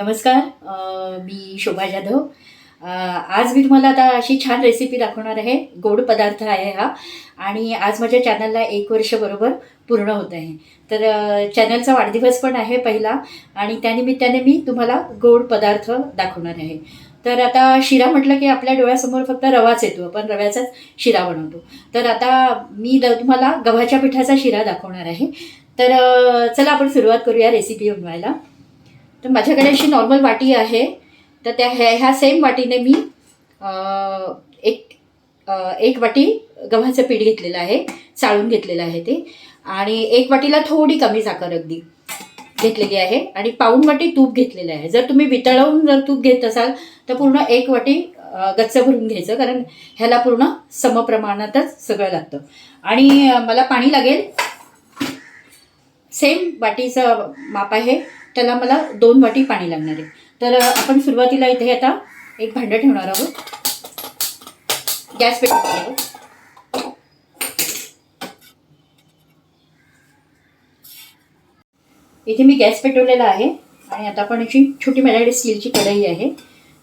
नमस्कार मी शोभा जाधव. आज मी तुम्हाला आता अशी छान रेसिपी दाखवणार आहे. गोड पदार्थ आहे हा. आणि आज माझ्या चॅनलला एक वर्ष बरोबर पूर्ण होत आहे. तर चॅनलचा वाढदिवस पण आहे पहिला आणि त्यानिमित्ताने मी तुम्हाला गोड पदार्थ दाखवणार आहे. तर आता शिरा म्हटलं की आपल्या डोळ्यासमोर फक्त रवाच येतो. आपण रव्याचाच शिरा बनवतो. तर आता मी तुम्हाला गव्हाच्या पिठाचा शिरा दाखवणार आहे. तर चला आपण सुरुवात करूया रेसिपी बनवायला. तर माझ्याकडे अशी नॉर्मल वाटी आहे. तर त्या ह्या ह्या सेम वाटीने मी एक एक वाटी गव्हाचं पीठ घेतलेलं आहे. चाळून घेतलेलं आहे ते. आणि एक वाटीला थोडी कमी साखर अगदी घेतलेली आहे. आणि पाऊण वाटी तूप घेतलेलं आहे. जर तुम्ही वितळवून जर तूप घेत असाल तर पूर्ण एक वाटी गच्च भरून घ्यायचं. कारण ह्याला पूर्ण समप्रमाणातच सगळं लागतं. आणि मला पाणी लागेल. सेम वाटीचं माप आहे. त्याला मला दोन वाटी पाणी लागणार आहे. तर आपण सुरुवातीला इथे आता एक भांडं ठेवणार आहोत. गॅस पेटवणार आहोत. इथे मी गॅस पेटवलेला आहे आणि आता आपण अशी छोटी माझ्याकडे स्टीलची कढई आहे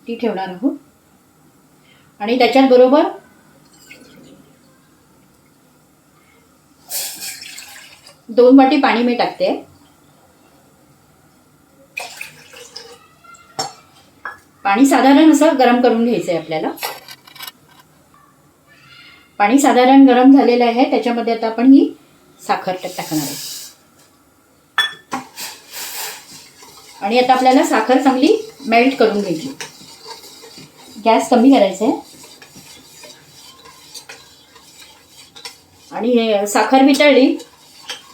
ती ठेवणार आहोत. आणि त्याच्याबरोबर दोन वाटी पाणी मी टाकते. पाणी साधारण असं गरम करून घ्यायचं आहे आपल्याला. पाणी साधारण गरम झालेलं आहे त्याच्यामध्ये आता आपण ही साखर टाकणार आहे. आणि आता आपल्याला साखर चांगली मेल्ट करून घ्यायची. गॅस कमी करायचा आहे आणि साखर वितळली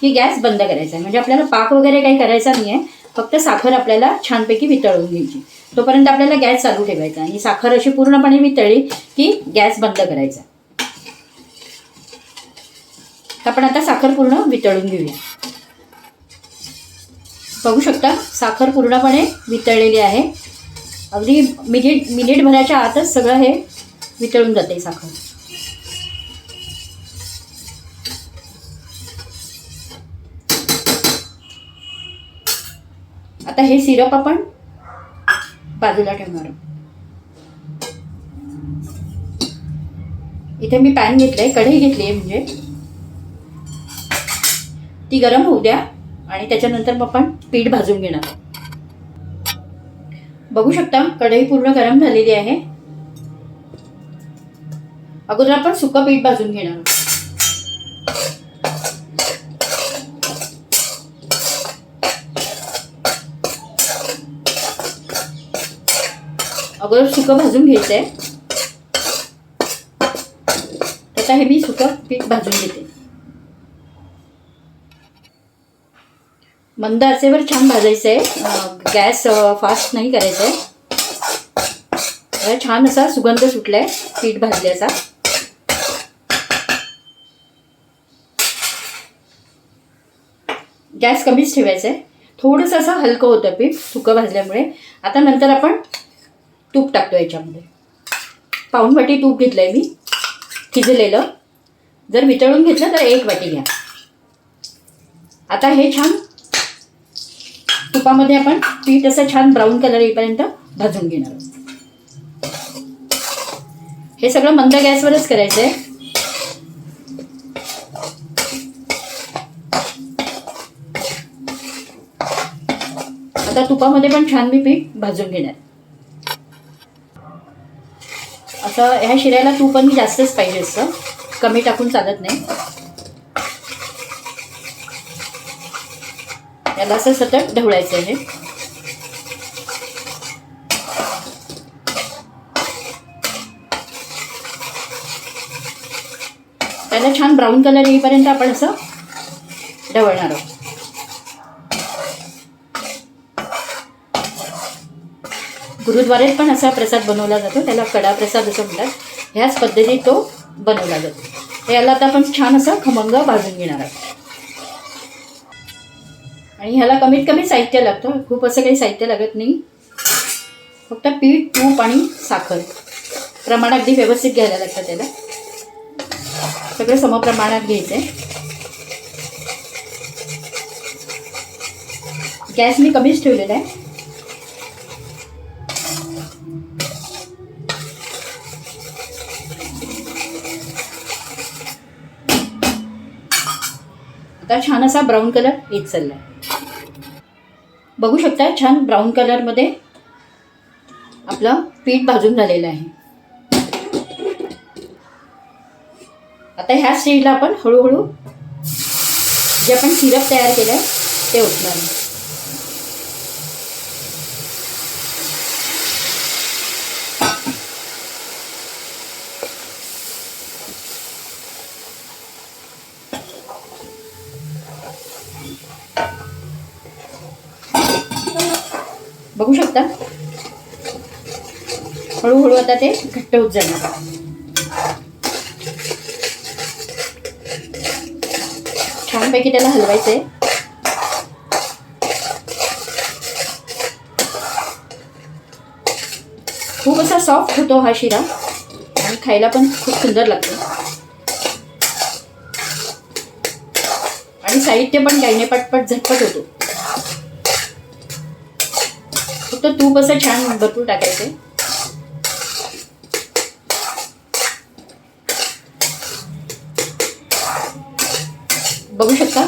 की गॅस बंद करायचा आहे म्हणजे आपल्याला पाक वगैरे काही करायचा नाही आहे फक्त साखर आपल्याला छानपैकी वितळून घ्यायची. तोपर्यंत आपल्याला गॅस चालू ठेवायचा आणि साखर अशी पूर्णपणे वितळली की गॅस बंद करायचा आपण आता साखर पूर्ण वितळून घेऊया. बघू शकता साखर पूर्णपणे वितळलेली आहे. अगदी मिनिट मिनिटभराच्या आतच सगळं हे वितळून जाते साखर. आता हे सिरप आपण बाजूला ठेवणार आहोत. इथे मी पॅन घेतलंय कढई घेतली आहे म्हणजे ती गरम होऊ द्या आणि त्याच्यानंतर मग आपण पीठ भाजून घेणार आहोत. बघू शकता कढई पूर्ण गरम झालेली आहे अगोदर आपण सुकं पीठ भाजून घेणार आहोत अगोदर सुकं भाजून घ्यायचं आहे आता हे मी सुकं पीठ भाजून घेते. मंद आचेवर छान भाजायचं आहे गॅस फास्ट नाही करायचं आहे छान असा सुगंध सुटलाय पीठ भाजल्याचा. गॅस कमीच ठेवायचा आहे थोडंसं असं हलकं होतं पीठ सुकं भाजल्यामुळे. आता नंतर आपण तूप टाकतो याच्यामध्ये. पाऊण वाटी तूप घेतलं आहे मी शिजलेलं. जर वितळून घेतलं तर एक वाटी घ्या. आता हे छान तुपामध्ये आपण पीठ असं छान ब्राऊन कलर येईपर्यंत भाजून घेणार आहोत. हे सगळं मंद गॅसवरच करायचं आहे आता तुपामध्ये पण छान मी पीठ भाजून घेणार. असं ह्या शिऱ्याला तूप पण जास्तच पाहिजे असतं कमी टाकून चालत नाही. याला असं सतत ढवळायचं आहे. त्याला छान ब्राऊन कलर येईपर्यंत आपण असं ढवळणार आहोत. गुरुद्वारेत पण असा प्रसाद बनवला जातो. त्याला कडा प्रसाद असं म्हणतात. ह्याच पद्धतीत तो बनवला जातो. याला आता आपण छान असा खमंग भाजून घेणार आहोत. आणि ह्याला कमीत कमी साहित्य लागतं. खूप असं काही साहित्य लागत नाही. फक्त पीठ तूप आणि साखर. प्रमाण अगदी व्यवस्थित घ्यायला लागतं त्याला. सगळं समप्रमाणात घ्यायचं आहे गॅस मी कमीच ठेवलेला आहे. आता छान असा ब्राऊन कलर येत चालला आहे बघू शकता छान ब्राऊन कलरमध्ये आपलं पीठ भाजून झालेलं आहे. आता ह्या स्टेजला आपण हळूहळू जे आपण सिरप तयार केलं आहे ते ओतणार बघू शकता. हळूहळू आता ते घट्ट होत जाणार छानपैकी त्याला हलवायचं आहे खूप असा सॉफ्ट होतो हा शिरा. आणि खायला पण खूप सुंदर लागतो. आणि साहित्य पण गायने पटपट झटपट होतो. फक्त तूप असं छान भरपूर टाकायचं. बघू शकता?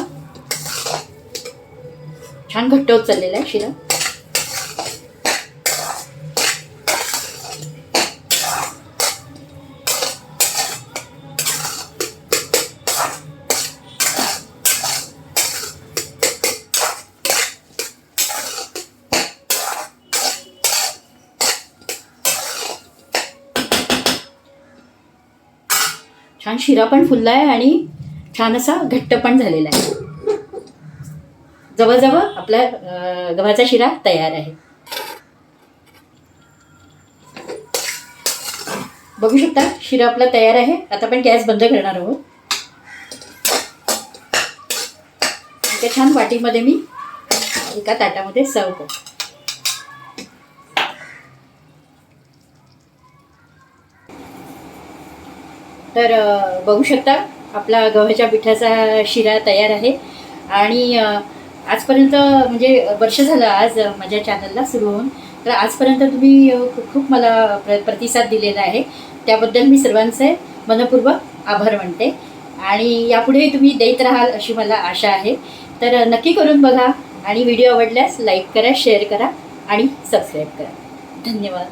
छान घट्ट होत चाललेला आहे शिरा. छान शिरा पण फुलला आहे आणि छान असा घट्ट पण झालेला आहे. जवळजवळ आपला गव्हाचा शिरा तयार आहे. बघू शकता शिरा आपला तयार आहे. आता आपण गॅस बंद करणार आहोत. त्या छान वाटीमध्ये मी एका ताटामध्ये सर्व करतो. तर बघू शकता आपला गव्हाच्या पिठाचा शिरा तयार आहे. आणि आजपर्यंत म्हणजे वर्ष झालं आज माझ्या चॅनलला सुरू होऊन. तर आजपर्यंत तुम्ही खूप मला प्र प्रतिसाद दिलेला आहे. त्याबद्दल मी सर्वांचे मनपूर्वक आभार मानते. आणि यापुढे तुम्ही देत राहाल अशी मला आशा आहे. तर नक्की करून बघा. आणि व्हिडिओ आवडल्यास लाईक करा शेअर करा आणि सबस्क्राईब करा. धन्यवाद.